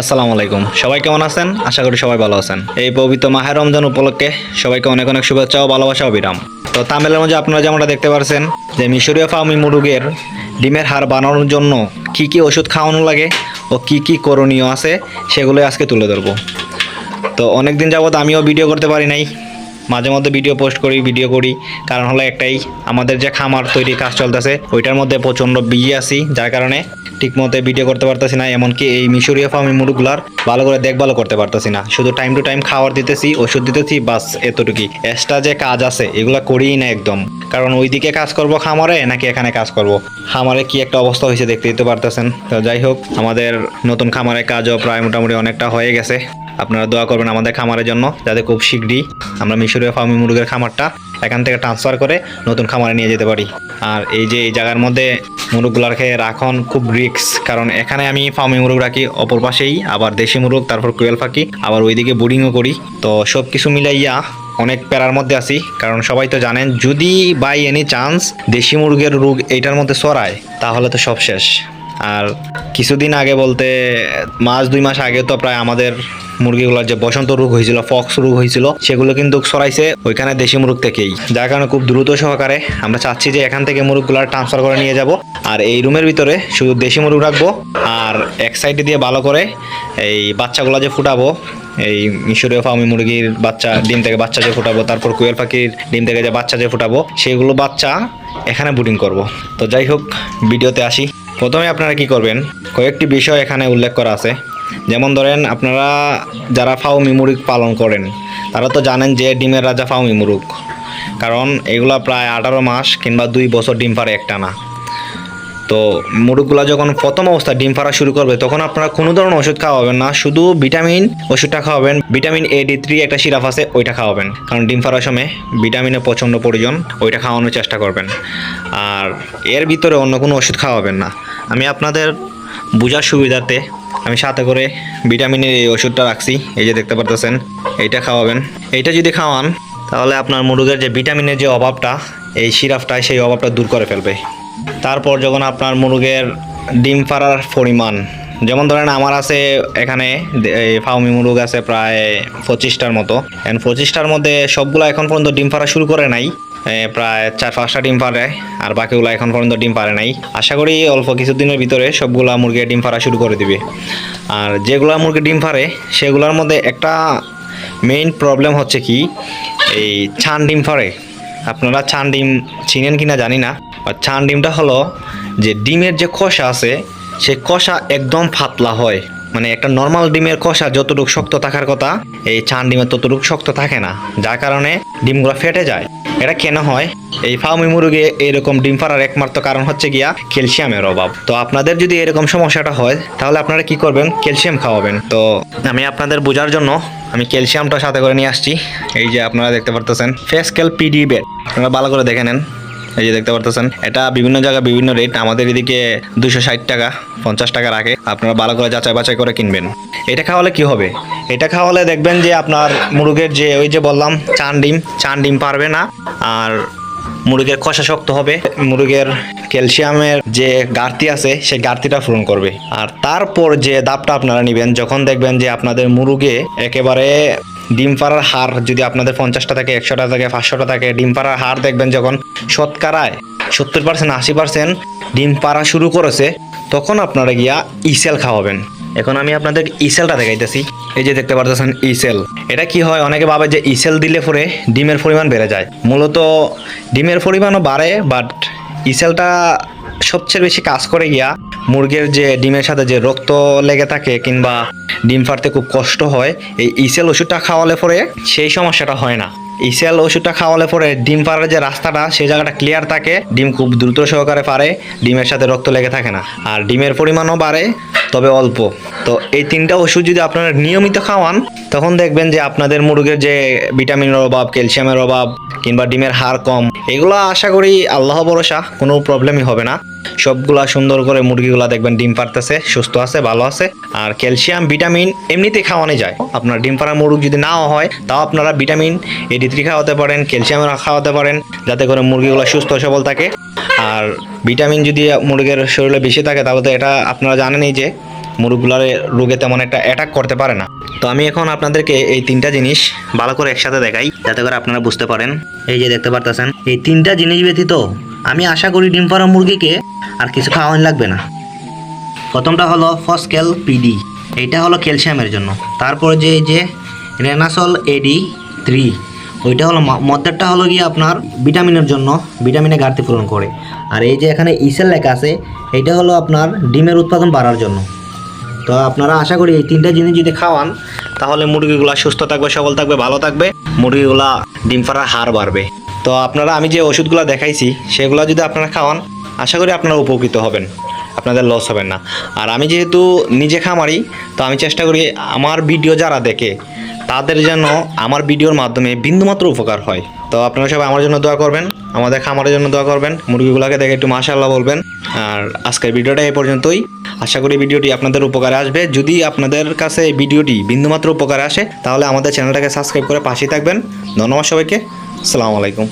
আসসালামু আলাইকুম। সবাই কেমন আছেন? আশা করি সবাই ভালো আছেন। এই পবিত্র মাহের রমজান উপলক্ষে সবাইকে অনেক অনেক শুভেচ্ছা ও ভালোবাসা অবিরাম তো তামিলের মধ্যে আপনারা যেমনটা দেখতে পারছেন যে মিশরীয় ফার্মি মুরুগের ডিমের হার বানানোর জন্য কি কি ওষুধ খাওয়ানো লাগে ও কি কি করণীয় আছে সেগুলোই আজকে তুলে ধরবো। তো অনেক দিন যাবত আমিও ভিডিও করতে পারি নাই। মাঝে মধ্যে ভিডিও পোস্ট করি, ভিডিও করি। কারণ হলো একটাই, আমাদের যে খামার তৈরি কাজ চলতেছে, ওইটার মধ্যে প্রচণ্ড বিজি আছি, যার কারণে ঠিক মতো ভিডিও করতে পারতেছি না, এমনকি এই মিশরীয় ফার্মি মুরগুলার ভালো করে দেখভালও করতে পারতেছি না। শুধু টাইম টু টাইম খাবার দিতেছি, ওষুধ দিতেছি, বাস এতটুকুই। এক্সট্রা যে কাজ আছে, এগুলো করিই না একদম। কারণ ওইদিকে কাজ করব খামারে, নাকি এখানে কাজ করব? খামারে কি একটা অবস্থা হয়েছে দেখতে দিতে পারতেছেন। তো যাই হোক, আমাদের নতুন খামারের কাজও প্রায় মোটামুটি অনেকটা হয়ে গেছে। আপনারা দোয়া করবেন আমাদের খামারের জন্য, যাতে খুব শীঘ্রই আমরা মিশরীয় ফার্মি মুরগের খামারটা এখান থেকে ট্রান্সফার করে নতুন খামারে নিয়ে যেতে পারি। আর এই যে এই জায়গার মধ্যে মুরগগুলারকে রাখন খুব রিক্স কারণ এখানে আমি ফার্মি মুরগ রাখি, অপর পাশেই আবার দেশি মুরগ, তারপর কোয়েল পাখি, আবার ওইদিকে বোর্ডিংও করি। তো সব কিছু মিলাইয়া অনেক প্যারার মধ্যে আছি, কারণ সবাই তো জানেন, যদি বাই এনি চান্স দেশি মুরগের রোগ এইটার মধ্যে ছড়ায়, তাহলে তো সব শেষ। আর কিছুদিন আগে বলতে, মাস দুই মাস আগে তো প্রায় আমাদের মুরগিগুলোর যে বসন্ত রোগ হয়েছিল, ফক্স রোগ হয়েছিল, সেগুলো কিন্তু সরাইছে ওইখানে দেশি মুরগ থেকেই। যার কারণে খুব দ্রুত সহকারে আমরা চাচ্ছি যে এখান থেকে মুরগগুলো ট্রান্সফার করে নিয়ে যাব। আর এই রুমের ভিতরে শুধু দেশি মুরগ রাখব, আর এক সাইডে দিয়ে ভালো করে এই বাচ্চাগুলো যে ফুটাবো, এই মিশরীয় ফার্মি মুরগির বাচ্চা, ডিম থেকে বাচ্চা যে ফুটাবো, তারপর কুয়েল পাখির ডিম থেকে যে বাচ্চা যে ফুটাবো, সেগুলো বাচ্চা এখানে বুটিং করব। তো যাই হোক, ভিডিওতে আসি। প্রথমে আপনারা কি করবেন, কয়েকটি বিষয় এখানে উল্লেখ করা আছে। যেমন ধরেন আপনারা যারা ফাউমি মুরগ পালন করেন, তারা তো জানেন যে ডিমের রাজা ফাউমি মুরগ কারণ এগুলা প্রায় আঠারো মাস কিংবা দুই বছর ডিম পারে একটা না। তো মুরগগুলা যখন প্রথম অবস্থায় ডিম ফাড়া শুরু করবে, তখন আপনারা কোনো ধরনের ওষুধ খাওয়াবেন না, শুধু ভিটামিন ওষুধটা খাওয়াবেন, ভিটামিন এ ডি থ্রি একটা সিরাপ আছে, ওইটা খাওয়াবেন। কারণ ডিম পাড়ার সময় ভিটামিনের প্রচণ্ড প্রয়োজন, ওইটা খাওয়ানোর চেষ্টা করবেন। আর এর ভিতরে অন্য কোনো ওষুধ খাওয়াবেন না। আমি আপনাদের বোঝার সুবিধাতে আমি সাথে করে ভিটামিনের এই ওষুধটা রাখছি। এই যে দেখতে পারতেছেন, এইটা খাওয়াবেন। এইটা যদি খাওয়ান, তাহলে আপনার মুরগের যে ভিটামিনের যে অভাবটা, এই সিরাপটায় সেই অভাবটা দূর করে ফেলবে। তারপর যখন আপনার মুরগের ডিম পাড়ার পরিমাণ, যেমন ধরেন আমার আছে এখানে ফাউমি মুরগ আছে প্রায় পঁচিশটার মতো। এন্ড পঁচিশটার মধ্যে সবগুলো এখন পর্যন্ত ডিম পাড়া শুরু করে নাই। প্রায় চার পাঁচটা ডিম পারে আর বাকিগুলো এখন পর্যন্ত ডিম পারে নাই। আশা করি অল্প কিছুদিনের ভিতরে সবগুলা মুরগি ডিম পাড়া শুরু করে দিবে। আর যেগুলা মুরগি ডিম পারে সেগুলোর মধ্যে একটা মেইন প্রবলেম হচ্ছে কি, এই ছান ডিম পারে আপনারা ছান ডিম চিনেন কিনা জানি না ছান ডিমটা হলো যে ডিমের যে কষা আছে, সে কষা একদম পাতলা হয়। মানে একটা নর্মাল ডিমের কষা যতটুকু শক্ত থাকার কথা, এই ছান ডিমের ততটুকু শক্ত থাকে না। যার কারণে ডিমগুলো ফেটে যায়। এটা কেন হয়? এই ফার্মি মুরগে এরকম ডিম পাড়ার একমাত্র কারণ হচ্ছে গিয়া ক্যালসিয়ামের অভাব। তো আপনাদের যদি এরকম সমস্যাটা হয়, তাহলে আপনারা কি করবেন? ক্যালসিয়াম খাওয়াবেন। তো আমি আপনাদের বোঝার জন্য আমি ক্যালসিয়ামটা সাথে করে নিয়ে আসছি। এই যে আপনারা দেখতে পারতেছেন ফেসকেল পিডি বেড আপনারা ভালো করে দেখে নেন। এই যে দেখতে পারতেছেন, এটা বিভিন্ন জায়গায় বিভিন্ন রেট আমাদের এদিকে দুশো ষাট টাকা, পঞ্চাশ টাকা রাখে। আপনারা ভালো করে যাচাই বাছাই করে কিনবেন। এটা খাওয়ালে কি হবে? এটা খাওয়ালে দেখবেন যে আপনার মুরগের যে, ওই যে বললাম, চান ডিম চান ডিম পারবে না, আর মুরগের কষা শক্ত হবে। মুরগের ক্যালসিয়ামের যে ঘাটতি আছে, সেই ঘাটতিটা পূরণ করবে। আর তারপর যে দাপটা আপনারা নেবেন, যখন দেখবেন যে আপনাদের মুরগে একেবারে ডিম পাড়ার হার যদি আপনাদের পঞ্চাশটা থাকে, একশোটা থাকে, পাঁচশোটা থাকে, ডিম পাড়ার হার দেখবেন যখন শতকরায় সত্তর পার্সেন্ট আশি পার্সেন্ট ডিম পাড়া শুরু করেছে, তখন আপনারা গিয়া ইসেল খাওয়াবেন। এখন আমি আপনাদের ইসেলটা দেখাইতেছি। এই যে দেখতে পারতেছেন ইসেল। এটা কি হয়? অনেকে ভাবে যে ইসেল দিলে পরে ডিমের পরিমাণ বেড়ে যায়। মূলত ডিমের পরিমাণও বাড়ে বাট ইসেলটা সবচেয়ে বেশি কাজ করে গিয়া মুরগির যে ডিমের সাথে যে রক্ত লেগে থাকে কিংবা ডিম ফাটতে খুব কষ্ট হয়, এই ইসেল ওষুধটা খাওয়ালে পরে সেই সমস্যাটা হয় না। ইসেল ওষুধটা খাওয়ালে পরে ডিম পাড়ার যে রাস্তাটা, সেই জায়গাটা ক্লিয়ার থাকে, ডিম খুব দ্রুত সহকারে পারে ডিমের সাথে রক্ত লেগে থাকে না। আর ডিমের পরিমাণও বাড়ে, তবে অল্প। তো এই তিনটা ওষুধ যদি আপনারা নিয়মিত খাওয়ান, তখন দেখবেন যে আপনাদের মুরগের যে ভিটামিনের অভাব, ক্যালসিয়ামের অভাব কিংবা ডিমের হার কম, এগুলো আশা করি আল্লাহ ভরসা, কোনো প্রবলেমই হবে না। সবগুলা সুন্দর করে মুরগিগুলা দেখবেন ডিম পারতেছে, সুস্থ আছে, ভালো আছে। আর ক্যালসিয়াম, ভিটামিন এমনিতে খাওয়ানো যায়। আপনার ডিম পাড়া মুরগ যদি নাও হয়, তাও আপনারা ভিটামিন এডি থ্রি খাওয়াতে পারেন, ক্যালসিয়াম খাওয়াতে পারেন, যাতে করে মুরগিগুলো সুস্থ সবল থাকে। আর ভিটামিন যদি মুরগির শরীরে বেশি থাকে, তাহলে তো এটা আপনারা জানেনই যে মুরগগুলার রোগে তেমন একটা অ্যাটাক করতে পারে না। তো আমি এখন আপনাদেরকে এই তিনটা জিনিস ভালো করে একসাথে দেখাই, যাতে করে আপনারা বুঝতে পারেন। এই যে দেখতে পারতেছেন, এই তিনটা জিনিস ব্যতীত আমি আশা করি ডিম পাড়া মুরগিকে আর কিছু খাওয়ান লাগবে না। প্রথমটা হলো ফসকেল পিডি। এইটা হলো ক্যালসিয়ামের জন্য। তারপরে যে যে রেনাসল এডি থ্রি, ওইটা হলো ম- মধ্যেরটা হলো গিয়ে আপনার ভিটামিনের জন্য, ভিটামিনে ঘাটতি পূরণ করে। আর এই যে এখানে ইসেল লেখা আছে, এইটা হলো আপনার ডিমের উৎপাদন বাড়ার জন্য। তো আপনারা আশা করি এই তিনটা জিনিস যদি খাওয়ান, তাহলে মুরগিগুলা সুস্থ থাকবে, সবল থাকবে, ভালো থাকবে। মুরগিগুলা ডিম পাড়ার হার বাড়বে। তো আপনারা, আমি যে ওষুধগুলো দেখাইছি, সেগুলো যদি আপনারা খাওয়ান, আশা করি আপনারা উপকৃত হবেন। আপনাদের লস হবে না। আর আমি যেহেতু নিজে খামারি, তো আমি চেষ্টা করি আমার ভিডিও যারা দেখে, তাদের যেন আমার ভিডিওর মাধ্যমে বিন্দুমাত্র উপকার হয়। তো আপনারা সবাই আমার জন্য দোয়া করবেন, আমাদের খামারের জন্য দোয়া করবেন, মুরগিগুলোকে দেখে একটু মাশাআল্লাহ বলবেন। আর আজকের ভিডিওটা এই পর্যন্তই। আশা করি ভিডিওটি আপনাদের উপকারে আসবে। যদি আপনাদের কাছে ভিডিওটি বিন্দুমাত্র উপকারে আসে, তাহলে আমাদের চ্যানেলটাকে সাবস্ক্রাইব করে পাশেই থাকবেন। ধন্যবাদ সবাইকে। আসসালামু আলাইকুম।